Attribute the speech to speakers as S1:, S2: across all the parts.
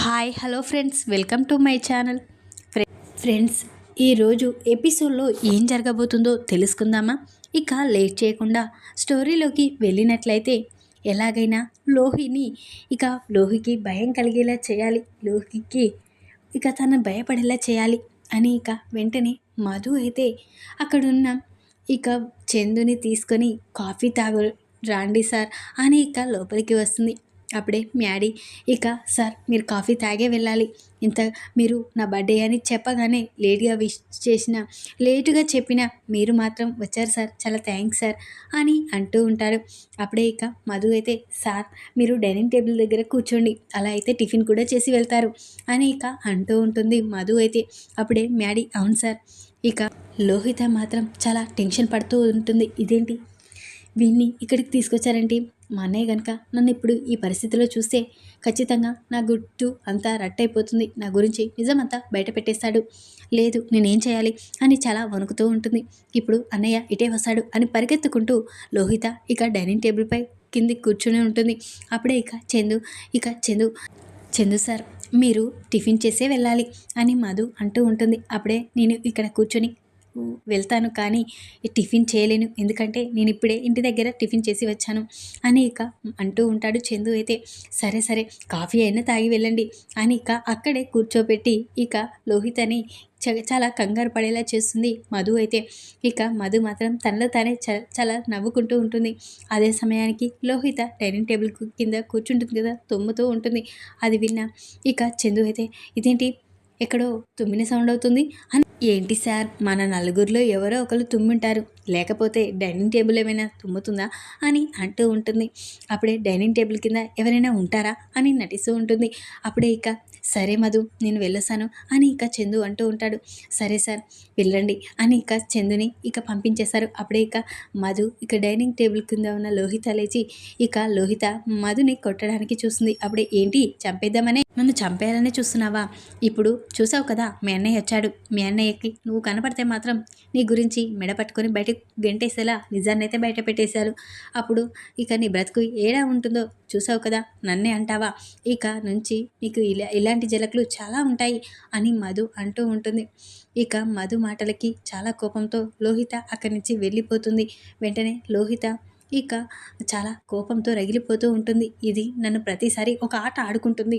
S1: Hi hello friends. Welcome to my channel. Friends ఈరోజు ఎపిసోడ్లో ఏం జరగబోతుందో తెలుసుకుందామా? ఇక లేట్ చేయకుండా స్టోరీలోకి వెళ్ళినట్లయితే ఎలాగైనా లోహిని ఇక లోహికి భయం కలిగేలా చేయాలి. లోహికి ఇక తను భయపడేలా చేయాలి అని ఇక వెంటనే మధు అయితే అక్కడున్న ఇక చందుని తీసుకొని కాఫీ తాగు రాండి సార్ అని ఇక లోపలికి వస్తుంది. అప్పుడే మ్యాడీ ఇక సార్ మీరు కాఫీ తాగే వెళ్ళాలి. ఇంత మీరు నా బర్త్డే అని చెప్పగానే లేట్గా విష్ చేసిన లేటుగా చెప్పిన మీరు మాత్రం వచ్చారు సార్ చాలా థ్యాంక్స్ సార్ అని అంటూ ఉంటారు. అప్పుడే ఇక మధు అయితే సార్ మీరు డైనింగ్ టేబుల్ దగ్గర కూర్చోండి అలా అయితే టిఫిన్ కూడా చేసి వెళ్తారు అని ఇక అంటూ ఉంటుంది మధు అయితే. అప్పుడే మ్యాడీ అవును సార్ ఇక లోహిత మాత్రం చాలా టెన్షన్ పడుతూ ఉంటుంది. ఇదేంటి? వీన్ని ఇక్కడికి తీసుకొచ్చారంటే? మా అన్నయ్య కనుక నన్ను ఇప్పుడు ఈ పరిస్థితిలో చూస్తే ఖచ్చితంగా నా గుట్టు అంతా రట్టయిపోతుంది. నా గురించి నిజమంతా బయట పెట్టేస్తాడు. లేదు నేనేం చేయాలి అని చాలా వణుకుతూ ఉంటుంది. ఇప్పుడు అన్నయ్య ఇటే వస్తాడు అని పరిగెత్తుకుంటూ లోహిత ఇక డైనింగ్ టేబుల్పై కింది కూర్చుని ఉంటుంది. అప్పుడే ఇక చందు ఇక చందు చందు సార్ మీరు టిఫిన్ చేసే వెళ్ళాలి అని మధు అంటూ ఉంటుంది. అప్పుడే నేను ఇక్కడ కూర్చొని వెళ్తాను కానీ టిఫిన్ చేయలేను. ఎందుకంటే నేను ఇప్పుడే ఇంటి దగ్గర టిఫిన్ చేసి వచ్చాను. అని ఇక అంటూ ఉంటాడు చందు అయితే సరే సరే కాఫీ అయినా తాగి వెళ్ళండి అని ఇక అక్కడే కూర్చోబెట్టి ఇక లోహితని చ- చాలా కంగారు పడేలా చేస్తుంది. మధు అయితే ఇక మధు మాత్రం తనలో తానే చ- చాలా నవ్వుకుంటూ ఉంటుంది. అదే సమయానికి లోహిత డైనింగ్ టేబుల్ కింద కూర్చుంటుంది కదా తుమ్ముతూ ఉంటుంది. అది విన్న ఇక చందు అయితే ఇదేంటి ఎక్కడో తుమ్మిన సౌండ్ అవుతుంది. అని ఏంటి సార్ మన నలుగురిలో ఎవరో ఒకరు తుమ్ముంటారు. లేకపోతే డైనింగ్ టేబుల్ ఏమైనా తుమ్ముతుందా? అని అంటూ ఉంటుంది. అప్పుడే డైనింగ్ టేబుల్ కింద ఎవరైనా ఉంటారా? అని నటిస్తూ ఉంటుంది. అప్పుడే ఇక సరే మధు నేను వెళ్ళొస్తాను అని ఇక చందు అంటూ ఉంటాడు. సరే సార్ వెళ్ళండి అని ఇక చందుని ఇక పంపించేశారు అప్పుడే ఇక మధు ఇక డైనింగ్ టేబుల్ కింద ఉన్న లోహిత లేచి ఇక లోహిత మధుని కొట్టడానికి చూస్తుంది. అప్పుడే ఏంటి చంపేద్దామనే? నన్ను చంపేయాలని చూస్తున్నావా? ఇప్పుడు చూసావు కదా మీ అన్నయ్య వచ్చాడు. మీ అన్నయ్యకి నువ్వు కనపడితే మాత్రం నీ గురించి మెడ పట్టుకొని బయట గెంటేసేలా నిజాన్నైతే బయట పెట్టేశారు. అప్పుడు ఇక నీ బ్రతుకు ఏడా ఉంటుందో చూసావు కదా నన్నే అంటావా? ఇక నుంచి నీకు ఇలా ఇలాంటి జలకులు చాలా ఉంటాయి అని మధు అంటూ ఉంటుంది. ఇక మధు మాటలకి చాలా కోపంతో లోహిత అక్కడి నుంచి వెళ్ళిపోతుంది. వెంటనే లోహిత ఇక చాలా కోపంతో రగిలిపోతూ ఉంటుంది. ఇది నన్ను ప్రతిసారి ఒక ఆట ఆడుకుంటుంది.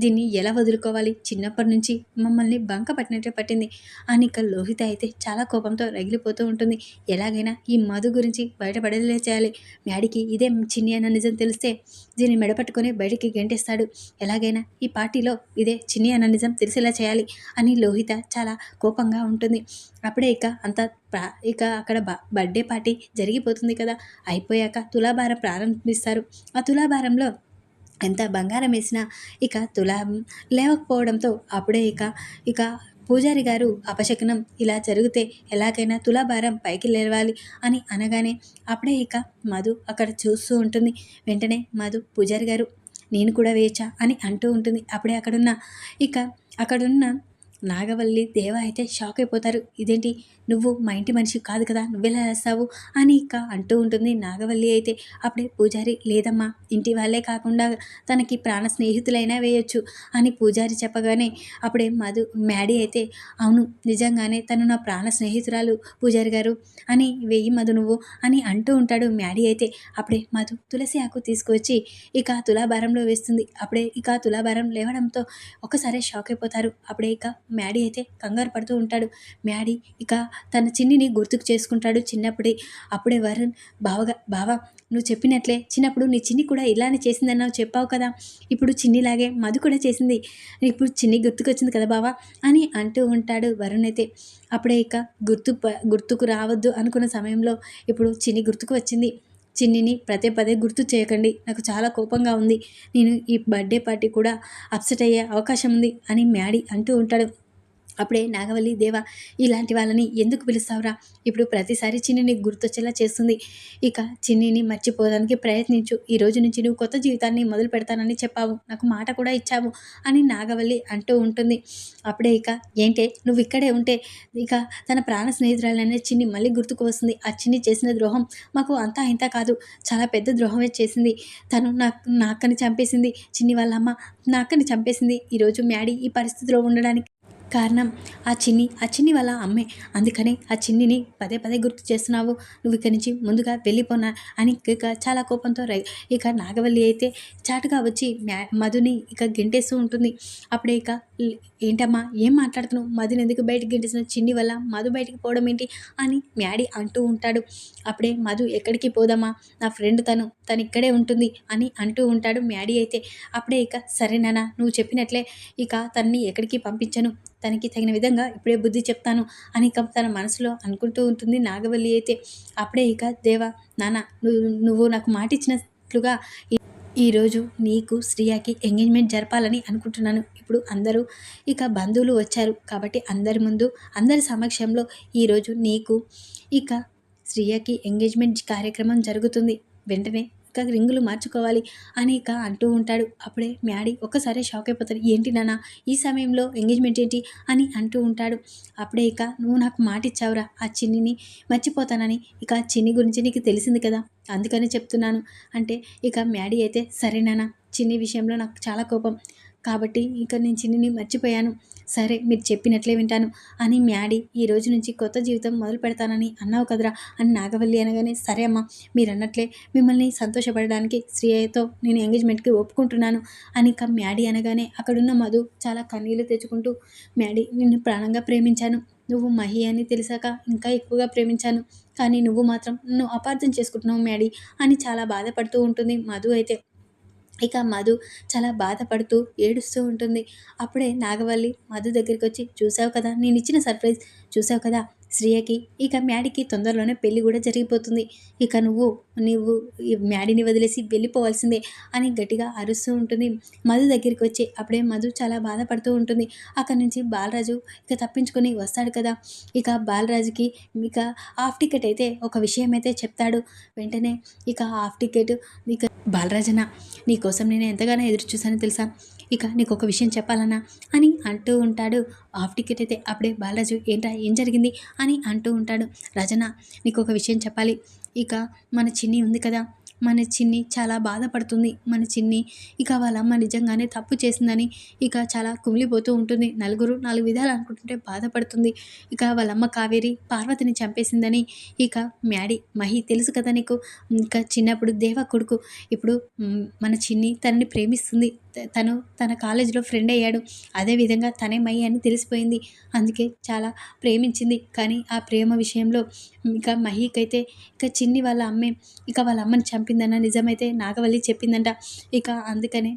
S1: దీన్ని ఎలా వదులుకోవాలి? చిన్నప్పటి నుంచి మమ్మల్ని బంక పట్టినట్టే పట్టింది. అని ఇక లోహిత అయితే చాలా కోపంతో రగిలిపోతూ ఉంటుంది. ఎలాగైనా ఈ మధు గురించి బయటపడేలా చేయాలి. మ్యాడికి ఇదే చిన్ని అన్న నిజం తెలిస్తే దీన్ని మెడపట్టుకొని బయటికి గెంటేస్తాడు. ఎలాగైనా ఈ పార్టీలో ఇదే చిన్ని అన్న నిజం తెలిసేలా చేయాలి అని లోహిత చాలా కోపంగా ఉంటుంది. అప్పుడే ఇక అంత ప్రా ఇక అక్కడ బ బర్త్డే పార్టీ జరిగిపోతుంది కదా. అయిపోయాక తులాభారం ప్రారంభిస్తారు. ఆ తులాభారంలో ఎంత బంగారం వేసినా ఇక తులాభం లేవకపోవడంతో అప్పుడే ఇక ఇక పూజారి గారు అపశకనం ఇలా జరిగితే ఎలాగైనా తులాభారం పైకి లేవాలి అని అనగానే అప్పుడే ఇక మధు అక్కడ చూస్తూ ఉంటుంది. వెంటనే మధు పూజారి గారు నేను కూడా వేయచ్చా అని అంటూ ఉంటుంది. అప్పుడే అక్కడున్న ఇక అక్కడున్న నాగవల్లి దేవ అయితే షాక్ అయిపోతారు. ఇదేంటి నువ్వు మా ఇంటి మనిషి కాదు కదా నువ్వెలా వేస్తావు అని ఇక అంటూ ఉంటుంది. నాగవల్లి అయితే అప్పుడే పూజారి లేదమ్మా ఇంటి వాళ్ళే కాకుండా తనకి ప్రాణ స్నేహితులైనా వేయొచ్చు అని పూజారి చెప్పగానే అప్పుడే మధు మ్యాడీ అయితే అవును నిజంగానే తను నా ప్రాణ స్నేహితురాలు పూజారి గారు అని వెయ్యి మధు నువ్వు అని అంటూ ఉంటాడు మ్యాడీ అయితే. అప్పుడే మధు తులసి ఆకు తీసుకొచ్చి ఇక తులాభారంలో వేస్తుంది. అప్పుడే ఇక తులాభారం లేవడంతో ఒకసారి షాక్ అయిపోతారు. అప్పుడే ఇక మ్యాడీ అయితే కంగారు పడుతూ ఉంటాడు. మ్యాడీ ఇక తన చిన్నిని గుర్తుకు చేసుకుంటాడు చిన్నప్పుడే. అప్పుడే వరుణ్ బావగా బావా నువ్వు చెప్పినట్లే. చిన్నప్పుడు నీ చిన్ని కూడా ఇలానే చేసిందన్నావు చెప్పావు కదా. ఇప్పుడు చిన్నిలాగే మధు కూడా చేసింది. ఇప్పుడు చిన్ని గుర్తుకొచ్చింది కదా బావా అని అంటూ ఉంటాడు వరుణ్ అయితే. అప్పుడే ఇక గుర్తు గుర్తుకు రావద్దు అనుకున్న సమయంలో ఇప్పుడు చిన్ని గుర్తుకు వచ్చింది. చిన్నిని పదే పదే గుర్తు చేయకండి. నాకు చాలా కోపంగా ఉంది. నేను ఈ బర్త్డే పార్టీ కూడా అప్సెట్ అయ్యే అవకాశం ఉంది అని మ్యాడీ అంటూ ఉంటాడు. అప్పుడే నాగవల్లి దేవ ఇలాంటి వాళ్ళని ఎందుకు పిలుస్తావురా? ఇప్పుడు ప్రతిసారి చిన్నిని గుర్తొచ్చేలా చేస్తుంది. ఇక చిన్నిని మర్చిపోవడానికి ప్రయత్నించు. ఈ రోజు నుంచి నువ్వు కొత్త జీవితాన్ని మొదలు పెడతానని చెప్పావు. నాకు మాట కూడా ఇచ్చావు అని నాగవల్లి అంటూ ఉంటుంది. అప్పుడే ఇక ఏంటే? నువ్వు ఇక్కడే ఉంటే ఇక తన ప్రాణ స్నేహితురాలనే చిన్ని మళ్ళీ గుర్తుకు వస్తుంది. ఆ చిన్ని చేసిన ద్రోహం మాకు అంతా ఇంత కాదు. చాలా పెద్ద ద్రోహమే చేసింది. తను నా నా అక్కని చంపేసింది. చిన్ని వాళ్ళ అమ్మ నా అక్కని చంపేసింది. ఈరోజు మ్యాడీ ఈ పరిస్థితిలో ఉండడానికి కారణం ఆ చిన్ని ఆ చిన్ని వాళ్ళ అమ్మే. అందుకని ఆ చిన్నిని పదే పదే గుర్తు చేస్తున్నావు. నువ్వు ఇక్కడి నుంచి ముందుగా వెళ్ళిపోనా అని ఇక చాలా కోపంతో రై ఇక నాగవల్లి అయితే చాటుగా వచ్చి మ్యా మధుని ఇక గెంటేస్తూ ఉంటుంది. అప్పుడే ఇక ఏంటమ్మా ఏం మాట్లాడుతున్నావు? మధుని ఎందుకు బయటకు గెంటేసిన చిన్ని వల్ల మధు బయటికి పోవడం ఏంటి అని మ్యాడీ అంటూ ఉంటాడు. అప్పుడే మధు ఎక్కడికి పోదమ్మా నా ఫ్రెండ్ తను తను ఇక్కడే ఉంటుంది అని అంటూ ఉంటాడు మ్యాడీ అయితే. అప్పుడే ఇక సరే నాన్న నువ్వు చెప్పినట్లే. ఇక తన్ని ఎక్కడికి పంపించను. తనకి తగిన విధంగా ఇప్పుడే బుద్ధి చెప్తాను అని ఇక తన మనసులో అనుకుంటూ ఉంటుంది నాగవల్లి అయితే. అప్పుడే ఇక దేవా నాన్న నువ్వు నువ్వు నాకు మాట ఇచ్చినట్లుగా ఈరోజు నీకు శ్రీయాకి ఎంగేజ్మెంట్ జరపాలని అనుకుంటున్నాను. ఇప్పుడు అందరూ ఇక బంధువులు వచ్చారు కాబట్టి అందరి ముందు అందరి సమక్షంలో ఈరోజు నీకు ఇక శ్రీయకి ఎంగేజ్మెంట్ కార్యక్రమం జరుగుతుంది. వెంటనే ఇంకా రింగులు మార్చుకోవాలి అని ఇక అంటూ ఉంటాడు. అప్పుడే మ్యాడీ ఒక్కసారి షాక్ అయిపోతాడు ఏంటి నాన్న ఈ సమయంలో ఎంగేజ్మెంట్ ఏంటి? అని అంటూ ఉంటాడు. అప్పుడే ఇక నువ్వు నాకు మాట ఇచ్చావురా ఆ చిన్నిని. మర్చిపోతానని. ఇక చిన్ని గురించి నీకు తెలిసింది కదా. అందుకని చెప్తున్నాను. అంటే ఇక మ్యాడీ అయితే సరే నాన్న చిన్ని విషయంలో నాకు చాలా కోపం. కాబట్టి ఇక నేను చిన్నిని మర్చిపోయాను. సరే మీరు చెప్పినట్లే వింటాను అని మ్యాడీ ఈ రోజు నుంచి కొత్త జీవితం మొదలు పెడతానని అన్నావు కదరా అని నాగవల్లి అనగానే సరే అమ్మా మీరు అన్నట్లే మిమ్మల్ని సంతోషపడడానికి శ్రీయతో నేను ఎంగేజ్మెంట్కి ఒప్పుకుంటున్నాను అని ఇక మ్యాడీ అనగానే అక్కడున్న మధు చాలా కన్నీళ్ళు తెచ్చుకుంటూ మ్యాడీ నిన్ను ప్రాణంగా ప్రేమించాను. నువ్వు మహి అని తెలిసాక ఇంకా ఎక్కువగా ప్రేమించాను. కానీ నువ్వు మాత్రం నన్ను అపార్థం చేసుకుంటున్నావు మ్యాడీ అని చాలా బాధపడుతూ ఉంటుంది మధు అయితే. ఇక మధు చాలా బాధపడుతూ ఏడుస్తూ ఉంటుంది. అప్పుడే నాగవల్లి మధు దగ్గరికి వచ్చి చూసావు కదా నేను ఇచ్చిన సర్ప్రైజ్ చూసావు కదా శ్రీయకి ఇక మ్యాడీకి తొందరలోనే పెళ్ళి కూడా జరిగిపోతుంది. ఇక నువ్వు నువ్వు ఈ మ్యాడీని వదిలేసి వెళ్ళిపోవాల్సిందే అని గట్టిగా అరుస్తూ ఉంటుంది. మధు దగ్గరికి వచ్చి అప్పుడే మధు చాలా బాధపడుతూ ఉంటుంది. అక్కడి నుంచి బాలరాజు ఇక తప్పించుకొని వస్తాడు కదా. ఇక బాలరాజుకి ఇక హాఫ్ టికెట్ అయితే ఒక విషయం అయితే చెప్తాడు. వెంటనే ఇక హాఫ్ టికెట్ ఇక బాలరాజన నీకోసం నేను ఎంతగానో ఎదురు చూసానో తెలుసా? ఇక నీకు ఒక విషయం చెప్పాలన్నా? అని అంటూ ఉంటాడు. హాఫ్ టికెట్ అయితే అప్పుడే బాలాజీ ఏంటా ఏం జరిగింది? అని అంటూ ఉంటాడు. రజన నీకు ఒక విషయం చెప్పాలి. ఇక మన చిన్ని ఉంది కదా. మన చిన్ని చాలా బాధపడుతుంది. మన చిన్ని ఇక వాళ్ళ అమ్మ నిజంగానే తప్పు చేసిందని ఇక చాలా కుమిలిపోతూ ఉంటుంది. నలుగురు నాలుగు విధాలు అనుకుంటుంటే బాధపడుతుంది. ఇక వాళ్ళ అమ్మ కావేరి పార్వతిని చంపేసిందని ఇక మ్యాడీ మహి తెలుసు కదా నీకు. ఇంకా చిన్నప్పుడు దేవ కొడుకు. ఇప్పుడు మన చిన్ని తనని ప్రేమిస్తుంది. తను తన కాలేజీలో ఫ్రెండ్ అయ్యాడు. అదేవిధంగా తనే మై అని తెలిసిపోయింది. అందుకే చాలా ప్రేమించింది. కానీ ఆ ప్రేమ విషయంలో ఇక మహీకైతే ఇక చిన్ని వాళ్ళ అమ్మే ఇక వాళ్ళ అమ్మని చంపిందన్న నిజమైతే నాగవల్లి చెప్పిందంట. ఇక అందుకనే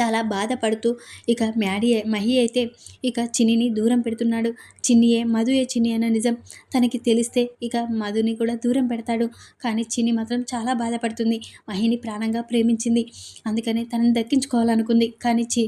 S1: చాలా బాధపడుతూ ఇక మ్యాడీ మహి అయితే ఇక చిన్నిని దూరం పెడుతున్నాడు. చిన్నియే మధుయే చిన్ని అన్న నిజం తనకి తెలిస్తే ఇక మధుని కూడా దూరం పెడతాడు. కానీ చిన్ని మాత్రం చాలా బాధపడుతుంది. మహిని ప్రాణంగా ప్రేమించింది. అందుకనే తనని దక్కించుకోవాలనుకుంది. కానీ చి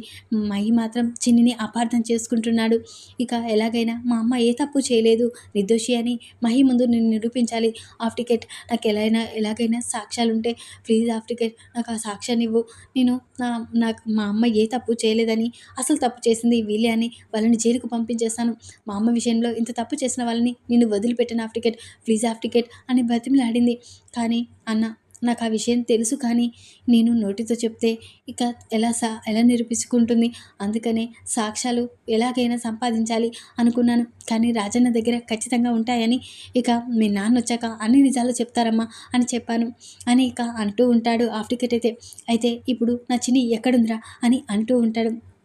S1: మహి మాత్రం చిన్నిని అపార్థం చేసుకుంటున్నాడు. ఇక ఎలాగైనా మా అమ్మ ఏ తప్పు చేయలేదు. నిర్దోషి అని మహి ముందు నేను నిరూపించాలి. ఆఫ్ టికెట్ నాకు ఎలా అయినా ఎలాగైనా సాక్ష్యాలు ఉంటే ప్లీజ్ ఆఫ్ టికెట్ నాకు ఆ సాక్ష్యాన్ని ఇవ్వు. నేను నా నాకు మా అమ్మ ఏ తప్పు చేయలేదని అసలు తప్పు చేసింది వీళ్ళే అని వాళ్ళని జైలుకు పంపించేస్తాను. మా అమ్మ విషయంలో ఇంత తప్పు చేసిన వాళ్ళని నేను వదిలిపెట్టిన half ticket please half ticket అని బతిమిలాడింది. కానీ అన్న నాకు ఆ విషయం తెలుసు కానీ నేను నోటితో చెప్తే ఇక ఎలా సా ఎలా నిరూపించుకుంటుంది? అందుకనే సాక్ష్యాలు ఎలాగైనా సంపాదించాలి అనుకున్నాను. కానీ రాజన్న దగ్గర ఖచ్చితంగా ఉంటాయని ఇక మీ నాన్న వచ్చాక అన్ని నిజాలు చెప్తారమ్మా అని చెప్పాను. అని ఇక అంటూ ఉంటాడు ఆఫ్టికెట్ అయితే. అయితే ఇప్పుడు నా చిన్ని ఎక్కడుందిరా అని అంటూ ఉంటాడు.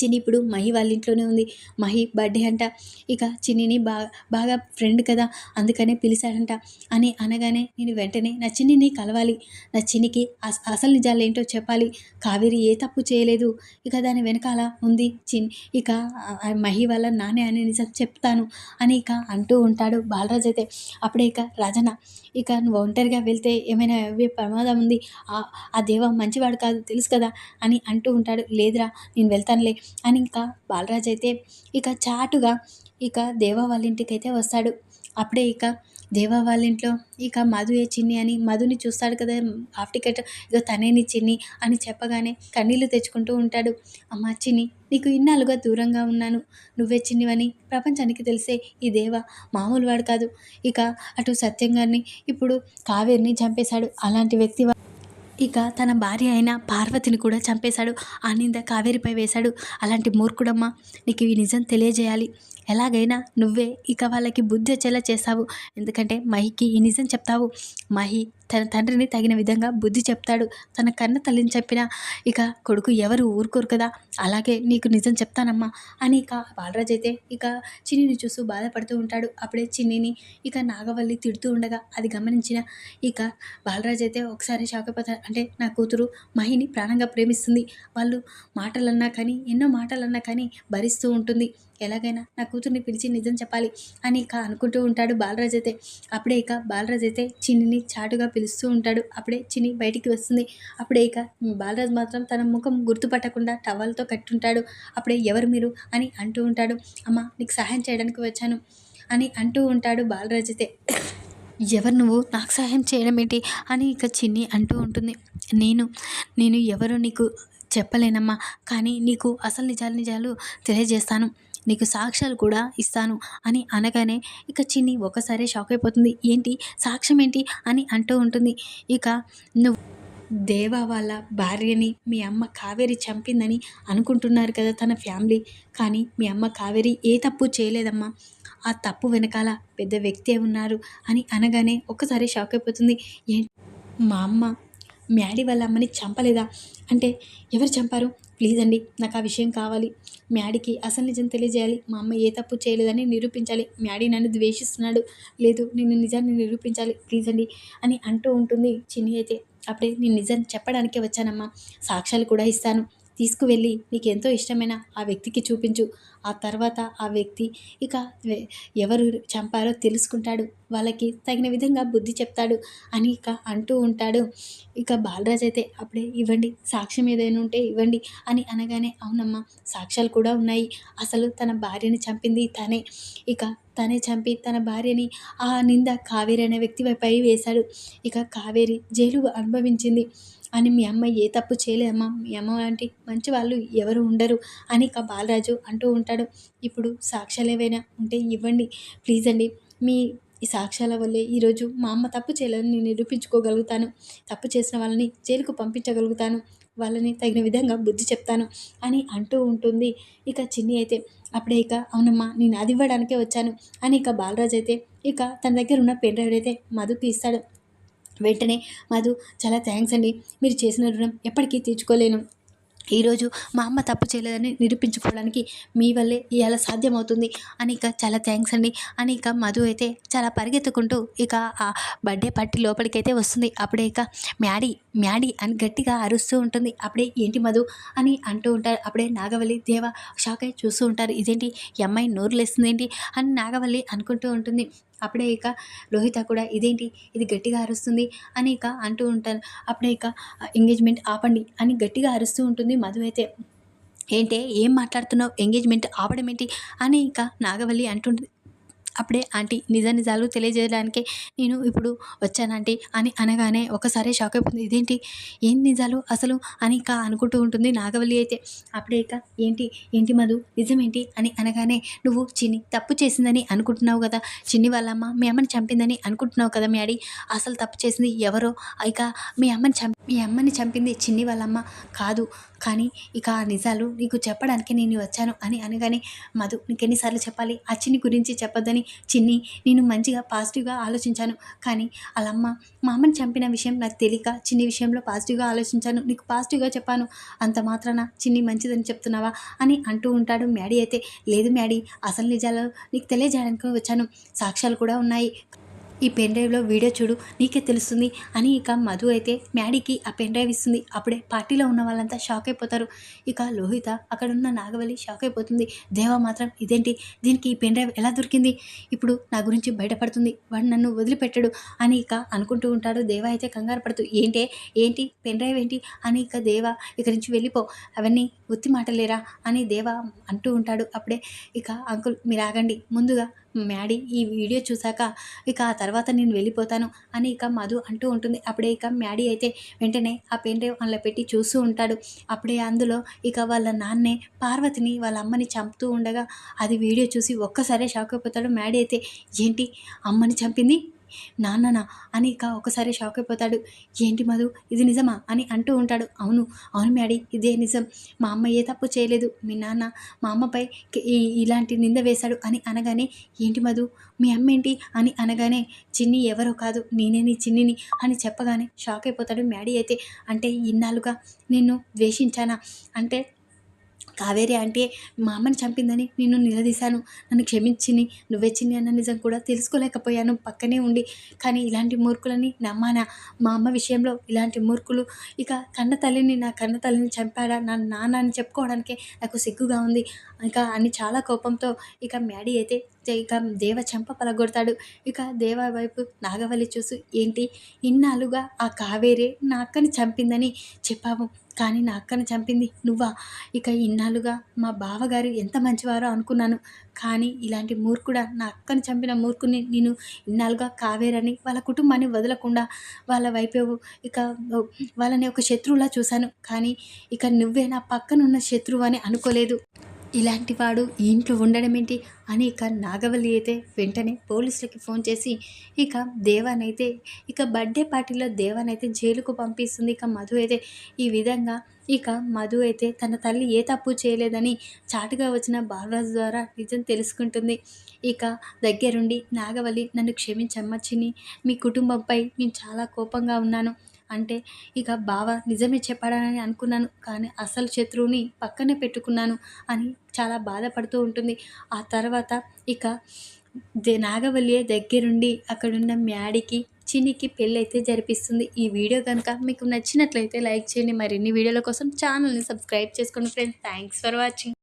S1: చిన్ని ఇప్పుడు మహి వాళ్ళ ఇంట్లోనే ఉంది. మహి బర్త్డే అంట. ఇక చిన్నిని బాగా బాగా ఫ్రెండ్ కదా. అందుకనే పిలిచాడంట. అని అనగానే నేను వెంటనే నా చిన్నిని కలవాలి. నా చిన్నికి అస అసలు నిజాలు ఏంటో చెప్పాలి. కావేరి ఏ తప్పు చేయలేదు. ఇక దాని వెనకాల ఉంది చిన్ ఇక మహి వాళ్ళ నానే అని నిజం చెప్తాను అని ఇక అంటూ ఉంటాడు బాలరాజు అయితే. అప్పుడే ఇక రాజన ఇక నువ్వు ఒంటరిగా వెళ్తే ఏమైనా ప్రమాదం ఉంది. ఆ ఆ దేవ మంచివాడు కాదు తెలుసు కదా అని అంటూ ఉంటాడు. లేదురా నేను వెళ్తానులే. అని ఇంకా బాలరాజ్ అయితే ఇక చాటుగా ఇక దేవా వాళ్ళ ఇంటికైతే వస్తాడు. అప్పుడే ఇక దేవా వాళ్ళ ఇంట్లో ఇక మధుయే చిన్ని అని మధుని చూస్తాడు కదా హాఫ్ టికెట్ ఇక తనేని చిన్ని అని చెప్పగానే కన్నీళ్ళు తెచ్చుకుంటూ ఉంటాడు. అమ్మ చిన్ని నీకు ఇన్నాళ్ళుగా దూరంగా ఉన్నాను. నువ్వే చిన్నివని ప్రపంచానికి తెలిసే ఈ దేవ మామూలు వాడు కాదు. ఇక అటు సత్యం గారిని ఇప్పుడు కావేరిని చంపేశాడు. అలాంటి వ్యక్తి ఇక తన భార్య అయిన పార్వతిని కూడా చంపేశాడు. ఆ నింద కావేరిపై వేశాడు. అలాంటి మూర్ఖుడమ్మ నీకు ఈ నిజం తెలియజేయాలి. ఎలాగైనా నువ్వే ఇక వాళ్ళకి బుద్ధి వచ్చేలా చేస్తావు. ఎందుకంటే మహికి ఈ నిజం చెప్తావు. మహి తన తండ్రిని తగిన విధంగా బుద్ధి చెప్తాడు. తన కన్న తల్లిని చెప్పిన ఇక కొడుకు ఎవరు ఊరుకోరు కదా. అలాగే నీకు నిజం చెప్తానమ్మా అని ఇక బాలరాజ్ అయితే ఇక చిన్నిని చూస్తూ బాధపడుతూ ఉంటాడు. అప్పుడే చిన్నిని ఇక నాగవల్లి తిడుతూ ఉండగా అది గమనించిన ఇక బాలరాజ్ అయితే ఒకసారి షాక్ అయిపోతాడు అంటే నా కూతురు మహిని ప్రాణంగా ప్రేమిస్తుంది. వాళ్ళు మాటలన్నా కానీ ఎన్నో మాటలన్నా కానీ భరిస్తూ ఉంటుంది. ఎలాగైనా నా కూతుర్ని పిలిచి నిజం చెప్పాలి అని ఇక అనుకుంటూ ఉంటాడు బాలరాజ్ అయితే. అప్పుడే ఇక బాలరాజ్ అయితే చిన్నిని చాటుగా పిలుస్తూ ఉంటాడు. అప్పుడే చిన్ని బయటికి వస్తుంది. అప్పుడే ఇక బాలరాజ్ మాత్రం తన ముఖం గుర్తుపట్టకుండా టవల్తో కట్టుంటాడు. అప్పుడే ఎవరు మీరు అని అంటూ ఉంటాడు. అమ్మ నీకు సహాయం చేయడానికి వచ్చాను అని అంటూ ఉంటాడు బాలరాజ్ అయితే. ఎవరు నువ్వు? నాకు సహాయం చేయడం ఏంటి? అని ఇక చిన్ని అంటూ ఉంటుంది. నేను నేను ఎవరు నీకు చెప్పలేనమ్మా. కానీ నీకు అసలు నిజాలు నిజాలు తెలియజేస్తాను. నీకు సాక్ష్యాలు కూడా ఇస్తాను అని అనగానే ఇక చిన్ని ఒకసారి షాక్ అయిపోతుంది. ఏంటి? సాక్ష్యం ఏంటి? అని అంటూ ఉంటుంది. ఇక నువ్వు దేవా వాళ్ళ భార్యని మీ అమ్మ కావేరి చంపిందని అనుకుంటున్నారు కదా తన ఫ్యామిలీ. కానీ మీ అమ్మ కావేరి ఏ తప్పు చేయలేదమ్మా. ఆ తప్పు వెనకాల పెద్ద వ్యక్తే ఉన్నారు అని అనగానే ఒక్కసారి షాక్ అయిపోతుంది. ఏ మా అమ్మ మ్యాడీ వాళ్ళ అమ్మని చంపలేదా? అంటే ఎవరు చంపారు? ప్లీజ్ అండి నాకు ఆ విషయం కావాలి. మ్యాడీకి అసలు నిజం తెలియజేయాలి. మా అమ్మ ఏ తప్పు చేయలేదని నిరూపించాలి. మ్యాడీ నన్ను ద్వేషిస్తున్నాడు. లేదు నేను నిజాన్ని నిరూపించాలి. ప్లీజ్ అండి అని అంటూ ఉంటుంది చిన్ని అయితే. అప్పుడే నేను నిజం చెప్పడానికే వచ్చానమ్మా. సాక్ష్యాలు కూడా ఇస్తాను. తీసుకువెళ్ళి నీకు ఎంతో ఇష్టమైన ఆ వ్యక్తికి చూపించు. ఆ తర్వాత ఆ వ్యక్తి ఇక ఎవరు చంపారో తెలుసుకుంటాడు. వాళ్ళకి తగిన విధంగా బుద్ధి చెప్తాడు అని ఇక అంటూ ఉంటాడు. ఇక బాలరాజ్ అయితే అప్పుడే ఇవ్వండి సాక్ష్యం ఏదైనా ఉంటే ఇవ్వండి అని అనగానే అవునమ్మా సాక్ష్యాలు కూడా ఉన్నాయి. అసలు తన భార్యని చంపింది తనే. ఇక తనే చంపి తన భార్యని ఆ నింద కావేరి అనే వ్యక్తిపై వేశాడు. ఇక కావేరి జైలు అనుభవించింది. అని మీ అమ్మ ఏ తప్పు చేయలేదమ్మా మీ అమ్మ లాంటి మంచి వాళ్ళు ఎవరు ఉండరు అని ఇక బాలరాజు అంటూ ఉంటాడు. ఇప్పుడు సాక్ష్యాలు ఏవైనా ఉంటే ఇవ్వండి. ప్లీజ్ అండి మీ ఈ సాక్ష్యాల వల్లే ఈరోజు మా అమ్మ తప్పు చేయలేదని నేను నిరూపించుకోగలుగుతాను. తప్పు చేసిన వాళ్ళని జైలుకు పంపించగలుగుతాను. వాళ్ళని తగిన విధంగా బుద్ధి చెప్తాను అని అంటూ ఉంటుంది. ఇక చిన్ని అయితే అప్పుడే ఇక అవునమ్మా నేను అది ఇవ్వడానికే వచ్చాను అని ఇక బాలరాజ్ అయితే ఇక తన దగ్గర ఉన్న పెన్ డ్రైవ్ అయితే మధుకి ఇస్తాడు. వెంటనే మధు చాలా థ్యాంక్స్ అండి. మీరు చేసిన రుణం ఎప్పటికీ తీర్చుకోలేను. ఈరోజు మా అమ్మ తప్పు చేయలేదని నిరూపించుకోవడానికి మీ వల్లే ఇలా సాధ్యమవుతుంది. అని ఇక చాలా థ్యాంక్స్ అండి. అని ఇక మధు అయితే చాలా పరిగెత్తుకుంటూ ఇక ఆ బర్త్డే పార్టీ లోపలికైతే వస్తుంది. అప్పుడే ఇక మ్యాడీ మ్యాడీ అని గట్టిగా అరుస్తూ ఉంటుంది. అప్పుడే ఏంటి మధు? అని అంటూ ఉంటారు. అప్పుడే నాగవల్లి దేవ షాక్ అయి చూస్తూ ఉంటారు. ఇదేంటి ఈ అమ్మాయి నోరు లేస్తుంది ఏంటి అని నాగవల్లి అనుకుంటూ ఉంటుంది. అప్పుడే ఇక లోహిత కూడా ఇదేంటి? ఇది గట్టిగా అరుస్తుంది అని ఇక అంటూ ఉంటాను అప్పుడే ఇక ఎంగేజ్మెంట్ ఆపండి అని గట్టిగా అరుస్తూ ఉంటుంది మధు అయితే. ఏంటే ఏం మాట్లాడుతున్నావు? ఎంగేజ్మెంట్ ఆపడం ఏంటి అని ఇక నాగవల్లి అంటుంది అప్పుడే ఆంటీ నిజ నిజాలు తెలియజేయడానికే నేను ఇప్పుడు వచ్చానంటీ అని అనగానే ఒకసారి షాక్ అయిపోతుంది ఇదేంటి? ఏం నిజాలు అసలు? అని ఇక అనుకుంటూ ఉంటుంది నాగవల్లి అయితే. అప్పుడే ఇక ఏంటి? ఏంటి మధు? నిజమేంటి? అని అనగానే నువ్వు చిన్ని తప్పు చేసిందని అనుకుంటున్నావు కదా. చిన్ని వాళ్ళమ్మ మీ అమ్మని చంపిందని అనుకుంటున్నావు కదా మీ అడి అసలు తప్పు చేసింది ఎవరో? ఇక మీ అమ్మని చంపి మీ అమ్మని చంపింది చిన్ని వాళ్ళమ్మ కాదు. కానీ ఇక ఆ నిజాలు నీకు చెప్పడానికి నేను వచ్చాను అని అనగానే మధు నీకు ఎన్నిసార్లు చెప్పాలి? ఆ చిన్ని గురించి చెప్పొద్దని చిన్ని నేను మంచిగా పాజిటివ్గా ఆలోచించాను. కానీ వాళ్ళమ్మ మా అమ్మని చంపిన విషయం నాకు తెలియక చిన్ని విషయంలో పాజిటివ్గా ఆలోచించాను. నీకు పాజిటివ్గా చెప్పాను. అంత మాత్రాన చిన్ని మంచిదని చెప్తున్నావా అని అంటూ ఉంటాడు మ్యాడీ. అయితే లేదు మ్యాడీ అసలు నిజాలు నీకు తెలియజేయడానికి వచ్చాను. సాక్ష్యాలు కూడా ఉన్నాయి. ఈ పెన్ డ్రైవ్లో వీడియో చూడు నీకే తెలుస్తుంది అని ఇక మధు అయితే మ్యాడీకి ఆ పెన్ డ్రైవ్ ఇస్తుంది. అప్పుడే పార్టీలో ఉన్న వాళ్ళంతా షాక్ అయిపోతారు. ఇక లోహిత అక్కడ ఉన్న నాగవల్లి షాక్ అయిపోతుంది. దేవా మాత్రం ఇదేంటి? దీనికి ఈ పెన్ డ్రైవ్ ఎలా దొరికింది? ఇప్పుడు నా గురించి బయటపడుతుంది. వాడు నన్ను వదిలిపెట్టడు అని ఇక అనుకుంటూ ఉంటాడు. దేవా అయితే కంగారు పడుతూ ఏంటే? ఏంటి? పెన్ డ్రైవ్ ఏంటి? అని ఇక దేవా ఇక్కడి నుంచి వెళ్ళిపో. అవన్నీ ఉత్తి మాటలేరా? అని దేవా అంటూ ఉంటాడు. అప్పుడే ఇక అంకుల్ మీరు ఆగండి. ముందుగా మ్యాడీ ఈ వీడియో చూశాక ఇక ఆ తర్వాత నేను వెళ్ళిపోతాను అని ఇక మధు అంటూ ఉంటుంది. అప్పుడే ఇక మ్యాడీ అయితే వెంటనే ఆ పెన్ డ్రైవ్ అందులో పెట్టి చూస్తూ ఉంటాడు. అప్పుడే అందులో ఇక వాళ్ళ నాన్నే పార్వతిని వాళ్ళ అమ్మని చంపుతూ ఉండగా అది వీడియో చూసి ఒక్కసారే షాక్ అయిపోతాడు. మ్యాడీ అయితే ఏంటి? అమ్మని చంపింది? నాన్ననా అని ఇక ఒకసారి షాక్ అయిపోతాడు. ఏంటి మధు? ఇది నిజమా? అని అంటూ ఉంటాడు. అవును అవును మ్యాడీ ఇదే నిజం. మా అమ్మ ఏ తప్పు చేయలేదు. మీ నాన్న మా అమ్మపై ఈ ఇలాంటి నింద వేశాడు అని అనగానే ఏంటి మధు? మీ అమ్మ ఏంటి? అని అనగానే చిన్ని ఎవరో కాదు. నేనే నీ చిన్నిని అని చెప్పగానే షాక్ అయిపోతాడు మ్యాడీ అయితే. అంటే ఇన్నాళ్ళుగా నిన్ను ద్వేషించానా? అంటే కావేరి అంటే మా అమ్మని చంపిందని నిన్ను నిలదీశాను. నన్ను క్షమించిని నువ్వే చిన్ని అన్న నిజం కూడా తెలుసుకోలేకపోయాను. పక్కనే ఉండి. కానీ ఇలాంటి మూర్ఖులని నమ్మానా? మా అమ్మ విషయంలో ఇలాంటి మూర్ఖులు? ఇక కన్న తల్లిని నా కన్న తల్లిని చంపాడా? నా నాన్న అని చెప్పుకోవడానికే నాకు సిగ్గుగా ఉంది. ఇంకా అని చాలా కోపంతో ఇక మ్యాడీ అయితే ఇక దేవ చెంప పలగొడతాడు. ఇక దేవ వైపు నాగవల్లి చూసి ఏంటి? ఇన్నాళ్ళుగా ఆ కావేరే నా అక్కని చంపిందని చెప్పాము కానీ నా అక్కని చంపింది నువ్వా? ఇక ఇన్నాళ్ళుగా మా బావగారు ఎంత మంచివారో అనుకున్నాను. కానీ ఇలాంటి మూర్ఖుడా నా అక్కని చంపిన మూర్ఖుని నేను ఇన్నాళ్ళుగా కావేరని వాళ్ళ కుటుంబాన్ని వదలకుండా వాళ్ళ వైపు ఇక వాళ్ళని ఒక శత్రువులా చూశాను. కానీ ఇక నువ్వే నా పక్కనున్న శత్రువు అని అనుకోలేదు. ఇలాంటి వాడు ఈ ఇంట్లో ఉండడమేంటి? అని ఇక నాగవల్లి అయితే వెంటనే పోలీసులకి ఫోన్ చేసి ఇక దేవానైతే ఇక బర్త్డే పార్టీలో దేవానైతే జైలుకు పంపిస్తుంది. ఇక మధు అయితే ఈ విధంగా ఇక మధు అయితే తన తల్లి ఏ తప్పు చేయలేదని చాటుగా వచ్చిన బాలరాజు ద్వారా నిజం తెలుసుకుంటుంది. ఇక దగ్గరుండి నాగవల్లి నన్ను క్షమించమ్మచ్చిని మీ కుటుంబంపై నేను చాలా కోపంగా ఉన్నాను. అంటే ఇక బావ నిజమే చెప్పాడని అనుకున్నాను కానీ అసలు శత్రువుని పక్కనే పెట్టుకున్నాను అని చాలా బాధపడుతూ ఉంటుంది. ఆ తర్వాత ఇక దే నాగవల్లియే దగ్గరుండి అక్కడున్న మ్యాడికి చినికి పెళ్ళి అయితే జరిపిస్తుంది. ఈ వీడియో కనుక మీకు నచ్చినట్లయితే లైక్ చేయండి. మరిన్ని వీడియోల కోసం ఛానల్ని సబ్స్క్రైబ్ చేసుకోండి ఫ్రెండ్స్. Thanks for watching.